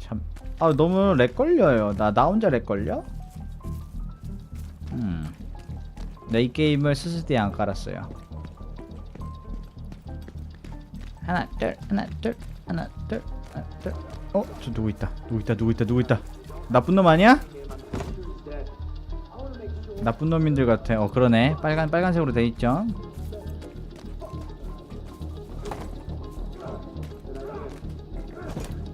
참. 아 너무 렉 걸려요. 나 나 혼자 렉 걸려? 음. 내이 게임을 스스디에 안 깔았어요. 하나 둘 하나 둘 하나 둘 하나 둘. 어? 저 누구 있다. 누구 있다. 누구 있다. 누구 있다. 나쁜 놈 아니야? 나쁜 놈인들 같아. 어 그러네. 빨간 빨간색으로 돼 있죠.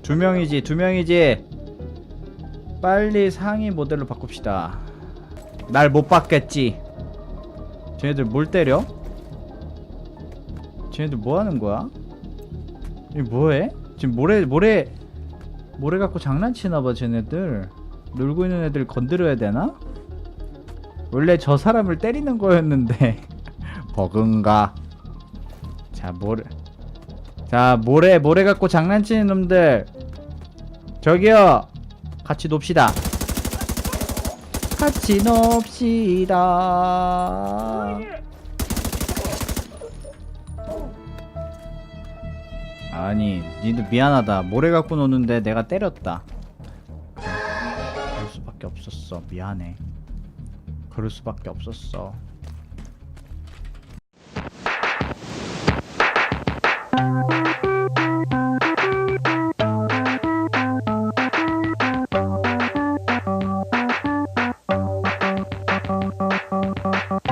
두 명이지 두 명이지. 빨리 상위 모델로 바꿉시다. 날못 받겠지. 쟤네들 뭘 때려? 쟤네들 뭐 하는 거야? 이 뭐해? 지금 모래 모래 모래 갖고 장난치나 봐 쟤네들. 놀고 있는 애들 건드려야 되나? 원래 저 사람을 때리는 거였는데 버그인가? 자 모래 자 모래 모래 갖고 장난치는 놈들. 저기요. 같이 놉시다. 같이 놉시다. 아니 니들 미안하다. 모래 갖고 노는데 내가 때렸다. 그럴 수밖에 없었어. 미안해. 그럴 수밖에 없었어. Thank you.